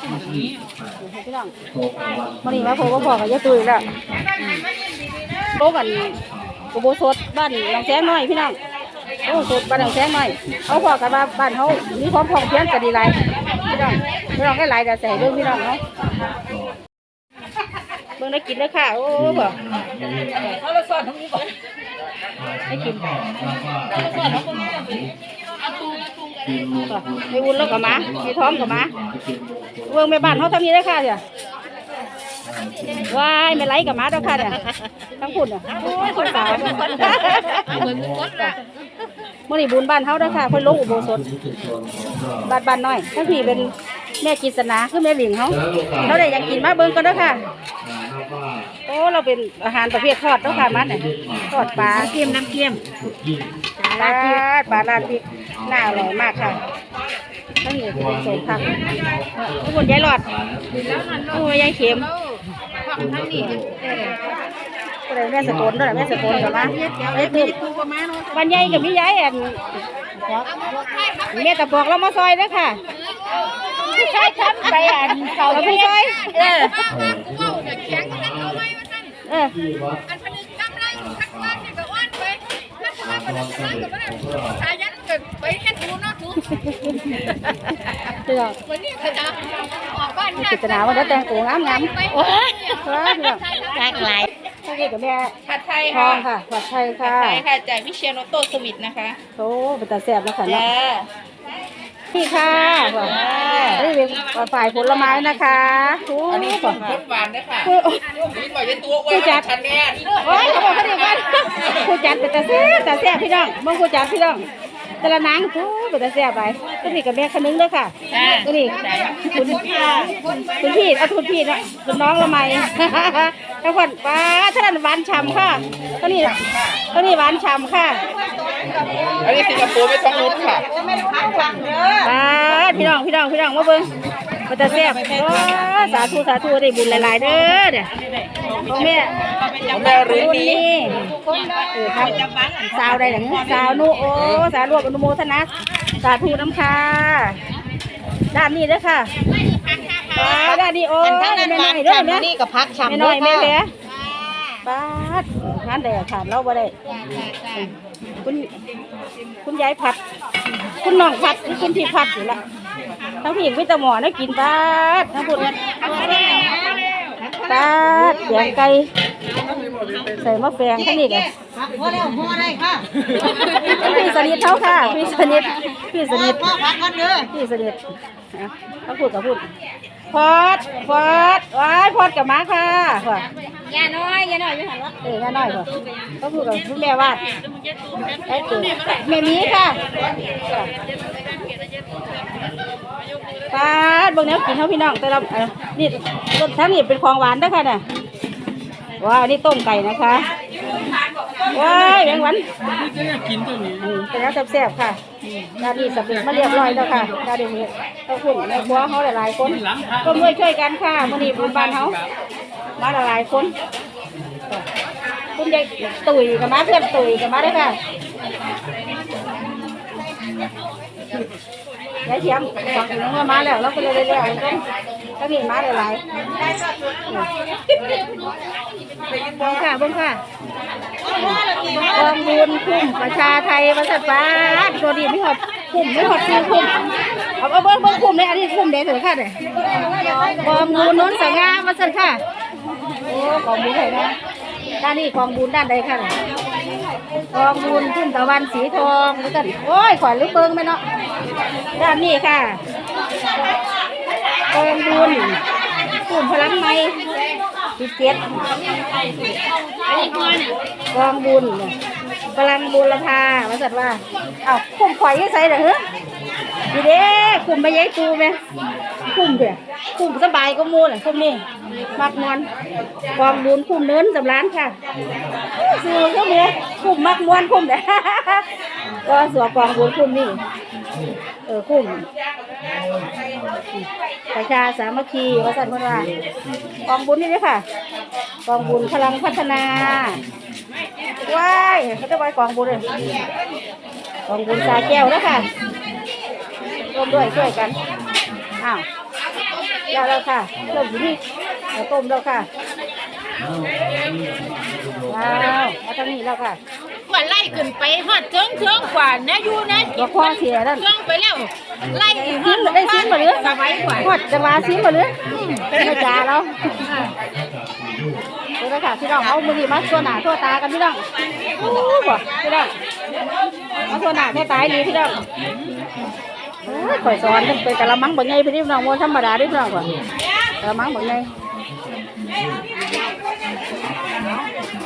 พี่น้องมันนี่มาพบว่าพ่อกับยายตุ้ยแล้วโตกันกูโบสดบ้านหนองแสงน้อยพี่น้องโอ้สดบ้านหนองแสงน้อยเขาพ่อกันมาบ้านเขามีความพร้อมเพรียงกันดีไรพี่น้องพี่น้องก็หลายแต่ใส่เรื่องพี่น้องเนาะเบิ่งได้กินแล้วค่ะโอ้บ่เขาละสอนทั้งนี้บ่ให้กิน ให้วุ้นแล้วก็มาให้ท้องก็มาเบิ่งแม่บ้านเขาทำนี้ได้อค่ะเดี๋ยวว้ายไม่ไหลกับมาแล้วค่ะเนี่ยทั้งคุณอะโอ้ยคนสาวเหมือนคนคนอะมื่อนี้บุญบ้านเขาเด้อค่ะเพิ่นลงอุโบสถบ้านบ้านน้อยทั้งพี่เป็นแม่กิษณาคือแม่หลิงเขาเขาได้อยากกินมาเบิ่งกันเด้อค่ะโอ้เราเป็นอาหารประเภททอดเด้อค่ะมันน่ะทอดปลาเค็มน้ำเค็มปลาปลาลาดพริก น่าอร่อยมากค่ะทั้งนี้เป็นสมผักทุกคนยายหลอดโอ้ยยายเข็มทั้งนี้ก็เลยแม่สกุลด้วยแม่สกุลกับมาแม่ตุ้มวันใหญ่กับพี่ยายอันแม่ตะปอกเรามาซอยด้อค่ะใช่ทำไปอันเขาพี่ซอยเออเอออันพนึกกำลังทักว่าเนี่ยก็อ้อนไปทักว่าพนึกกำลังก็ไม่ได้สาย ไปเฮ็ดดูเนาะดูเพื่อวันนี้เขาจะออกบ้านกิจนาวันนี้แต่งตัวงามงามไปโอ้ยครับเพื่อหลากหลายถ้าเกิดกับแม่ผัดไทยทอค่ะงค่ะผัดไทยค่ะผัดไทยค่ะจากวิเชียรโนโตสวิตนะคะ โอ้เป็นตาแซ่บแล้วค่ะเนาะจ้า พี่ค่ะนี่เป็นฝ่ายผลไม้นะคะโอ้อันนี้ยผลรสหวานนะคะผู้นี่บอกยันตัวอ้วนชันแน่โอ้ยเขาบอกเขาเรียกว่าผู้จัดเป็นตาแซ่บตาแซ่บพี่น้องมึงผู้จัดพี่น้อง แต่ละนางผู้เป็นตาแซ่บไปตัวนี้กับแม่ขนึงเลยค่ะตัวนี้คุณคุณพี่เอาคุณพี่เนาะคุณน้องละไมทั้งคนป้าท่านหวานฉ่ำค่ะตัวนี้ตัวนี้หวานฉ่ำค่ะอันนี้สิงคโปร์ไม่ต้องรุดค่ะป้าพี่น้องพี่น้องพี่น้องมาเบิ่ง มาตาแซ่บโอ้สาธุสาธุได้บุญหลายๆเด้อเด้อของแม่แม่รื้อรุ่นนี้นี้เออครับสาวใดหลังสาวนุโอสาวรวมอนุโมทนาสาธุน้ำค่ะด้านนี้เด้อค่ะป้าด้านนี้โอ้ยแม่น้อยเด้อแม่นี่กับพักฉ่ำแม่น้อยแม่แผลป้าดงานใดอะขาดเราบ่ได้คุณคุณยายผัด คุณน้องผัดหรือคุณพี่ผัดอยู่ละ ทั้งพี่วิตาหมอนะกินป้าดทั้งพูดป้าดเสียงไก่ใส่มะแฟงทั้งนี้กันพอแล้วพอได้ค่ะพี่สนิทเท่าค่ะ พี่สนิทพี่สนิทพ่อพักกันเด้อพี่สนิทอะต้องพูดกับพูดพอดพอดว้ายพอดกับมาค่ะว่ะยาน้อยยาน้อยอยู่หันละเอ้ยแม่น้อยค่ะต้องพูดกับคุณแม่วาดไอ้ตื่นแม่หมีค่ะ ป้าดเบางแนวกินเท่าพี่น้องแต่เราเออนี่รสทั้งนี้เป็นของหวานนะคะน่ะว้าวนี่ต้มไก่นะคะว้ายแมงวันอืมเป็นแล้วแซ่บๆค่ะดานนี้สำเร็จมาเรียบร้อยแล้วค่ะดานนี้ต้องคุณในครัวเขาหลายๆคนร่วมด้วยช่วยกันค่ะมื่อนี้บุญบานเขามาหลายๆคนคุณยายตุ๋ยกับมาเพื่อนตุ๋ยกับมาได้อค่ะ ยายเทียมสองถึงมามาแล้วเราก็เลยเรื่อยๆต้งก็มีมาหลายๆเบิ้งค่ะบงค่ะกองบุญคุ้มประชาไทยประชาฟ้าตัวดีไม่หอดคุ้มไม่หอดซื้อคุ้มเอาเอาเบิ้งเบิ้งคุ้มเลยอันนี้คุ้มเด็ดเลยค่ะเนี่ยกองบุญโน้นสง่ามาสั่นค่ะโอ้กองบุญไหนนะด้านนี้กองบุญด้านใดค่ะเนี่ยกองบุญขึ้นตะวันสีทองแล้วกันโอ้ยขวัญลูกเบิงไหมเนาะ ด้านนี้ค่ะกองบุญกลุ่มพลังไม้สิบเจ็ดกองบุญพลังบุรพาว่าสัตว์ว่า เอ้าคุ้มข่อยยังใส่เหรอเฮ้ยดีเด้คุ้มไปยัยตูไหมคุ้มเด้อคุ้มสบายก็มูเลยคุ้มนี่มักมวนกองบุญคุ้มเนินสำรานค่ะซื้อก็มีคุ้มมักมวนคุ้มเด้อก็สวกองบุญคุ้มนี่ เออคุ้มประชาสามัคคีว่าสัตว์ว่ากองบุญนี่เลยค่ะกองบุญพลังพัฒนาว้ายเขาจะไปกองบุญเลยกองบุญสาแก้วแล้วค่ะร่วมด้วยช่วยกันอ้าวแล้วแล้วค่ะเริ่มอยู่นี่เราต้มแล้วค่ะว้าวมาทางนี้แล้วค่ะ กว่าไล่ขึ้นไปฮอดเชิงเชิงกว่านะอยู่นะตัวพ่อเสียนั่น เชิงไปแล้วไล่อีกฮซิอมดได้ซิมมาเลยสบายกว่าหอดจะมาซิมมาเลยไม่จ่าแล้วเดี๋ยวค่ะพี่น้องเอามือดีมาตัวหนาตัวตากันพี่น้องโอ้บ่พี่น้องเอาตัวหนาตัวตาดีพี่น้องโอ้ยข่อยสอนมันเป็นกะละมังบ่ไงพี่น้องมันธรรมดาพี่น้องกว่ากะละมังบ่ไง